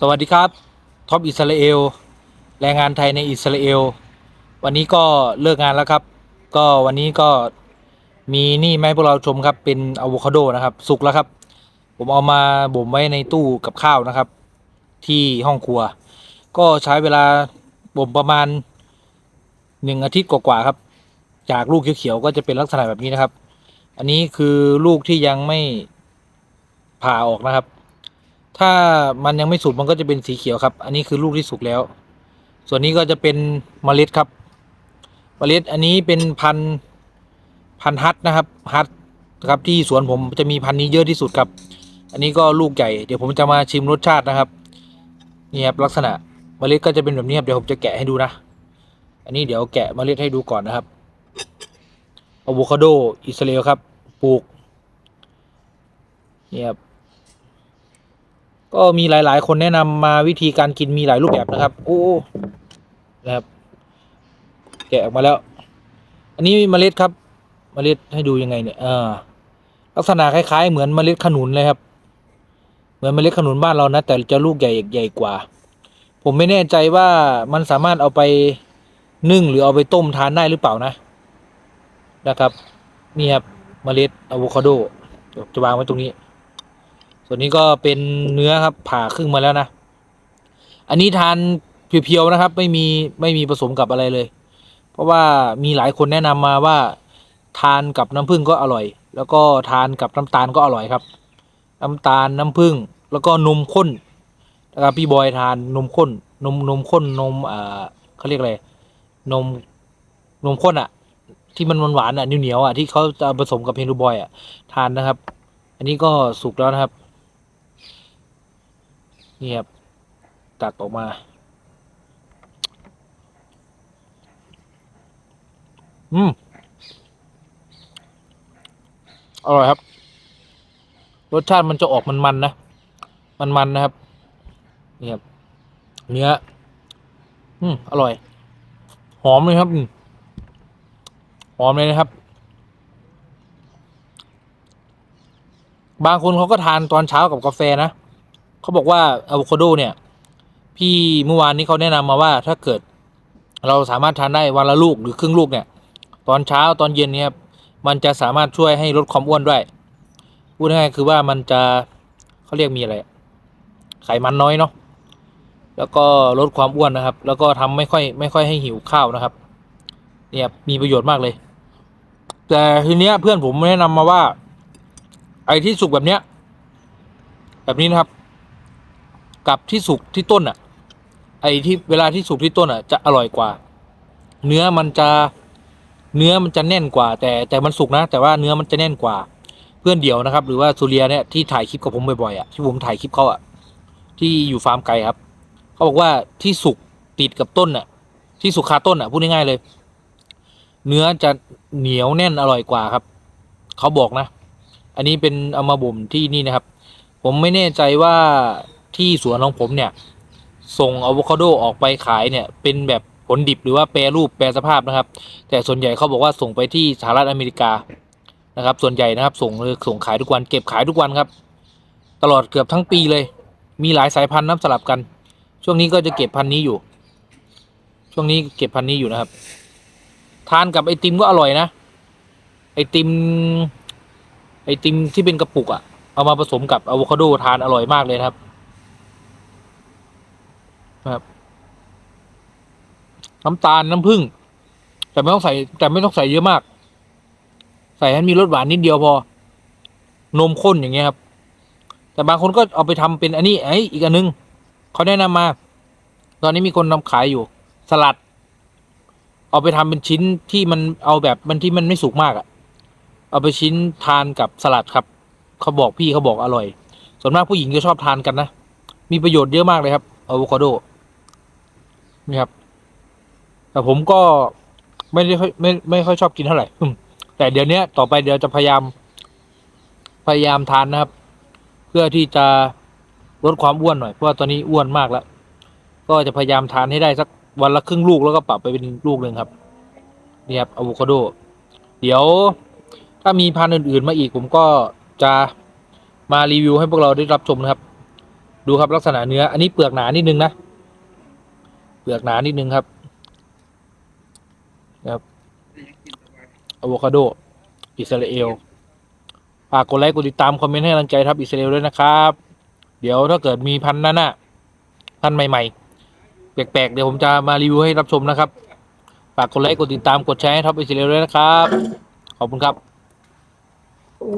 สวัสดีครับท็อปอิสราเอลแรงงานไทยในอิสราเอลวันนี้ก็เลิกงานแล้วครับ ก็วันนี้ก็มีนี่มาให้พวกเราชมครับเป็นอะโวคาโดนะครับ สุกแล้วครับ ผมเอามาบ่มไว้ในตู้กับข้าวนะครับ ที่ห้องครัว ก็ใช้เวลาบ่มประมาณหนึ่งอาทิตย์กว่าๆครับ จากลูกเขียวๆก็จะเป็นลักษณะแบบนี้นะครับ อันนี้คือลูกที่ยังไม่ผ่าออกนะครับ ถ้ามันยังไม่สุกมันก็จะเป็นสีเขียวครับ อันนี้คือลูกที่สุกแล้ว ส่วนนี้ก็จะเป็นเมล็ดครับ เมล็ดอันนี้เป็นพันพันฮัทนะครับฮัทครับที่สวนผมจะมีพันนี้เยอะที่สุดครับ อันนี้ก็ลูกใหญ่เดี๋ยวผมจะมาชิมรสชาตินะครับนี่ครับลักษณะเมล็ดก็จะเป็นแบบนี้ครับเดี๋ยวผมจะแกะให้ดูนะ อันนี้เดี๋ยวแกะเมล็ดให้ดูก่อนนะครับอะโวคาโดอิสราเอลครับปลูกนี่ครับ ก็มีหลาย ๆ คนแนะนำมาวิธีการกินมีหลายรูปแบบนะครับ โอ้นะครับ แกะออกมาแล้ว อันนี้เมล็ดครับ เมล็ดให้ดูยังไงเนี่ยเอ่าลักษณะคล้าย ๆ เหมือนเมล็ดขนุนเลยครับ เหมือนเมล็ดขนุนบ้านเรานะแต่จะลูกใหญ่ใหญ่กว่า ผมไม่แน่ใจว่ามันสามารถเอาไปนึ่งหรือเอาไปต้มทานได้หรือเปล่านะ นะครับ นี่ครับเมล็ดอะโวคาโดจะวางไว้ตรงนี้ ส่วนนี้ก็เป็นเนื้อครับผ่าครึ่งมาแล้วนะ อันนี้ทานเพียวๆนะครับ ไม่มีไม่มีผสมกับอะไรเลย เพราะว่ามีหลายคนแนะนำมาว่า ทานกับน้ำผึ้งก็อร่อย แล้วก็ทานกับน้ำตาลก็อร่อยครับ น้ำตาลน้ำผึ้งแล้วก็นมข้นนะครับพี่บอยทานนมข้น นมนมข้นนมอ่าเขาเรียกอะไรนมนมข้นอะ ที่มันหวานๆอะเหนียวๆอะที่เขาจะผสมกับเพนูบอยอะทานนะครับ อันนี้ก็สุกแล้วนะครับ นี่ครับตัดออกมา อืม อร่อยครับ รสชาติมันจะออกมันๆนะ มันๆนะครับ นี่ครับ เนื้อ อืม อร่อย หอมเลยครับ หอมเลยนะครับ บางคนเขาก็ทานตอนเช้ากับกาแฟนะ เขาบอกว่าอะโวคาโดเนี่ย พี่เมื่อวานนี้เขาแนะนำมาว่าถ้าเกิด เราสามารถทานได้วันละลูกหรือครึ่งลูกเนี่ย ตอนเช้าตอนเย็นเนี่ยมันจะสามารถช่วยให้ลดความอ้วนด้วยพูดง่ายๆคือว่ามันจะเขาเรียกมีอะไรไขมันน้อยเนาะแล้วก็ลดความอ้วนนะครับ แล้วก็ทำไม่ค่อยไม่ค่อยให้หิวข้าวนะครับ เนี่ยมีประโยชน์มากเลย แต่ทีเนี้ยเพื่อนผมแนะนำมาว่า ไอ้ที่สุกแบบเนี้ย แบบนี้นะครับ กับที่สุกที่ต้นอะ ไอ้ที่เวลาที่สุกที่ต้นอะจะอร่อยกว่า เนื้อมันจะเนื้อมันจะแน่นกว่า แต่แต่มันสุกนะ แต่ว่าเนื้อมันจะแน่นกว่า เพื่อนเดียวนะครับ หรือว่าซูเรียเนี่ยที่ถ่ายคลิปกับผมบ่อยๆอะที่ผมถ่ายคลิปเขาอะที่อยู่ฟาร์มไก่ครับเขาบอกว่าที่สุกติดกับต้นอะ ที่สุกคาต้นอะพูดง่ายๆเลย เนื้อจะเหนียวแน่นอร่อยกว่าครับเขาบอกนะ อันนี้เป็นเอามาบ่มที่นี่นะครับ ผมไม่แน่ใจว่า ที่สวนของผมเนี่ย ส่งอะโวคาโดออกไปขายเนี่ย เป็นแบบผลดิบหรือว่าแปรรูปแปรสภาพนะครับ แต่ส่วนใหญ่เขาบอกว่าส่งไปที่สหรัฐอเมริกานะครับ ส่วนใหญ่นะครับ ส่งเลยส่งขายทุกวันเก็บขายทุกวันครับ ตลอดเกือบทั้งปีเลย มีหลายสายพันธุ์น้ำสลับกัน ช่วงนี้ก็จะเก็บพันธุ์นี้อยู่ ช่วงนี้เก็บพันธุ์นี้อยู่นะครับ ทานกับไอติมก็อร่อยนะไอติมไอติมที่เป็นกระปุกอะเอามาผสมกับอะโวคาโดทานอร่อยมากเลยครับ ครับน้ำตาลน้ำผึ้งแต่ไม่ต้องใส่ แต่ไม่ต้องใส่เยอะมาก ใส่ให้มีรสหวานนิดเดียวพอ นมข้นอย่างเงี้ยครับ แต่บางคนก็เอาไปทำเป็นอันนี้ไอ้อีกอันนึงเขาแนะนำมา ตอนนี้มีคนนำขายอยู่ สลัด เอาไปทำเป็นชิ้นที่มันเอาแบบมันที่มันไม่สุกมากอะเอาไปชิ้นทานกับสลัดครับ เขาบอกพี่เขาบอกอร่อย ส่วนมากผู้หญิงจะชอบทานกันนะ มีประโยชน์เยอะมากเลยครับอะโวคาโด นี่ครับ แต่ผมก็ไม่ได้ค่อยไม่ไม่ค่อยชอบกินเท่าไหร่แต่เดี๋ยวนี้ต่อไปเดี๋ยวจะพยายาม พยายามทานนะครับ เพื่อที่จะลดความอ้วนหน่อยเพราะว่าตอนนี้อ้วนมากแล้ว ก็จะพยายามทานให้ได้สักวันละครึ่งลูกแล้วก็ปรับไปเป็นลูกหนึ่งครับ นี่ครับอะโวคาโด เดี๋ยวถ้ามีพันธุ์อื่น ๆ มาอีก ผมก็จะมารีวิวให้พวกเราได้รับชมนะครับ ดูครับลักษณะเนื้อ อันนี้เปลือกหนานิดนึงนะ เปลือกหนานิดนึงครับนะครับอะโวคาโด อิสราเอลฝากกดไลค์กดติดตามคอมเมนต์ให้กำลังใจทับอิสราเอลด้วยนะครับ เดี๋ยวถ้าเกิดมีพันธุ์นั้นน่ะพันธุ์ใหม่ ๆ แปลกๆ เดี๋ยวผมจะมารีวิวให้รับชมนะครับ ฝากกดไลค์กดติดตามกดแชร์ให้ทับอิสราเอลด้วยนะครับ ขอบคุณครับโอ้